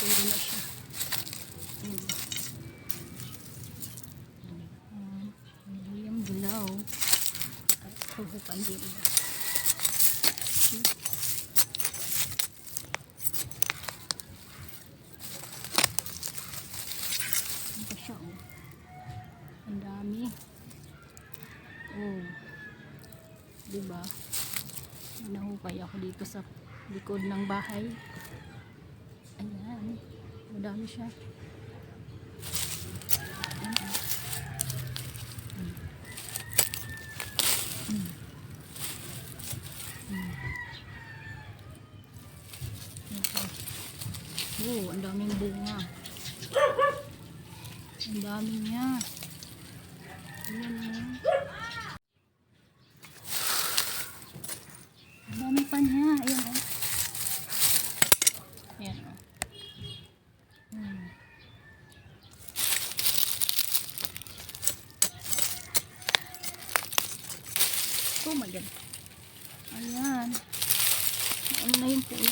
Pwede na siya. Ayan. Yung dilaw. At huhupan din. Ano pa siya, oh. Oh. Diba? Nahukay ako dito sa likod ng bahay. Ayan. Madami siya. Ayan. Mm. Mm. Mm. Ito. Oh, ang daming bunga. Ang dami niya. Ayan oh. Ang dami pa niya. Ayan oh. Ayan oh. Hmm. God. Ayan. Ano na yung puno?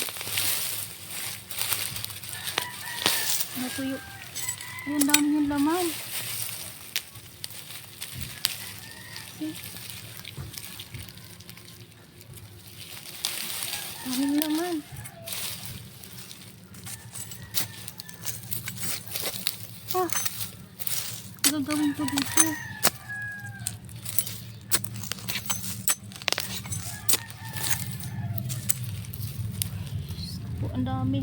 Natuyo. Ayan, dami yung laman. See? Dami yung laman. Ah, gagawin ko dito. Po, ang dami.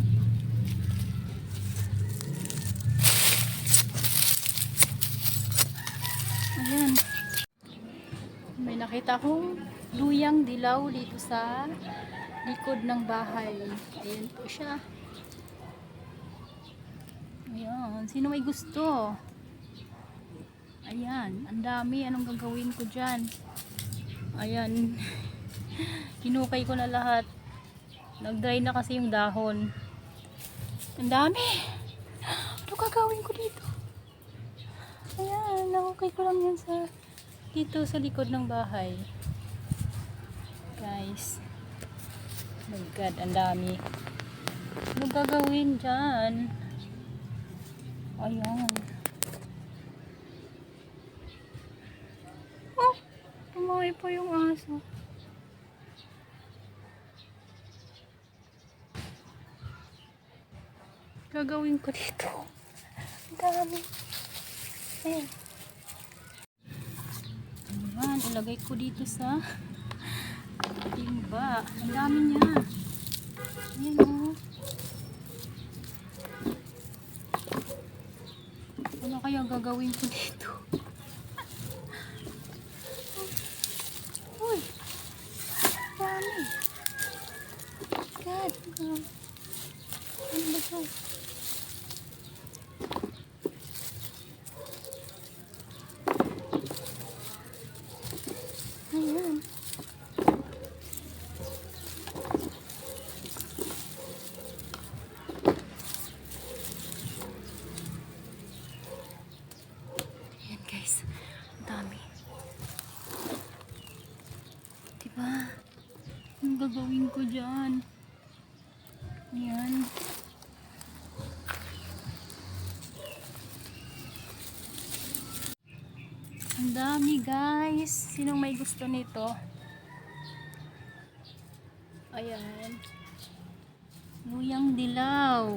Ayan. May nakita akong luyang dilaw dito sa likod ng bahay. Ayan po siya. Ayan. Sino may gusto? Ayan. Ang dami. Anong gagawin ko dyan? Ayan. Hinukay ko na lahat. Nag-dry na kasi yung dahon. Ang dami. Ano gagawin ko dito? Ayan. Nahukay ko lang yan sa dito sa likod ng bahay. Guys. Oh my God. Ang dami. Ano gagawin dyan? Ayan. Oh, tumawi pa yung aso. Gagawin ko dito. Ang dami. Ayan. Ayan, ilagay ko dito sa timba. Ang dami niya. Ayan o. Ano kaya gagawin ko dito? Uy! Dami! God! Ano ba ito? Ayan. Ayan guys. Dami. Diba? Anong gagawin ko dyan? Ayan. Ang dami guys. Sinong may gusto nito? Ayan. Luyang dilaw.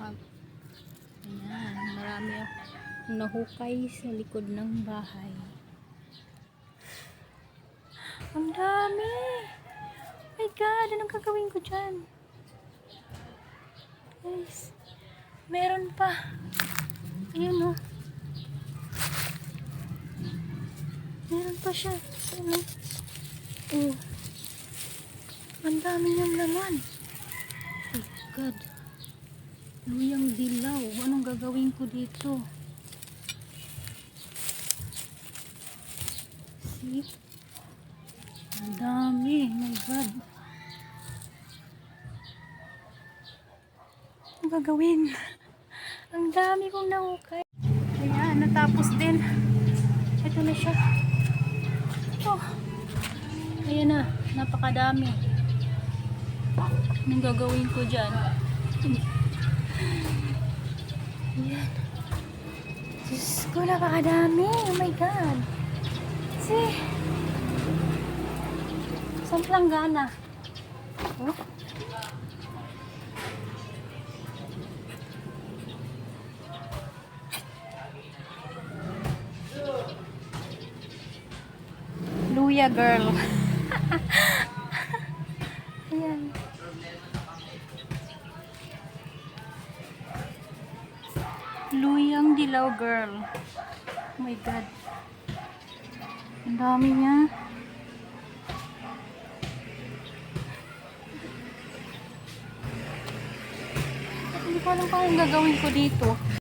Ayan. Marami akong nahukay sa likod ng bahay. Ang dami! Oh my God! Anong gagawin ko dyan? Guys. Meron pa. Ayan o. Meron pa siya. Ano? Oh. Ang dami niyang laman. Oh God. Luyang dilaw. Anong gagawin ko dito? Ang dami. My God. Ang gagawin? Ang dami kong nahukay. Ayan, natapos din. Ito na siya. Oh. Ayan na, napakadami. Anong gagawin ko dyan? Ayan. Diyos ko, napakadami. Oh my God. See? Saan planggana? Oh. Luya girl. Ayan. Luyang dilaw girl. Oh my god. Ang dami niya. Hindi ko alam kung anong gagawin ko dito.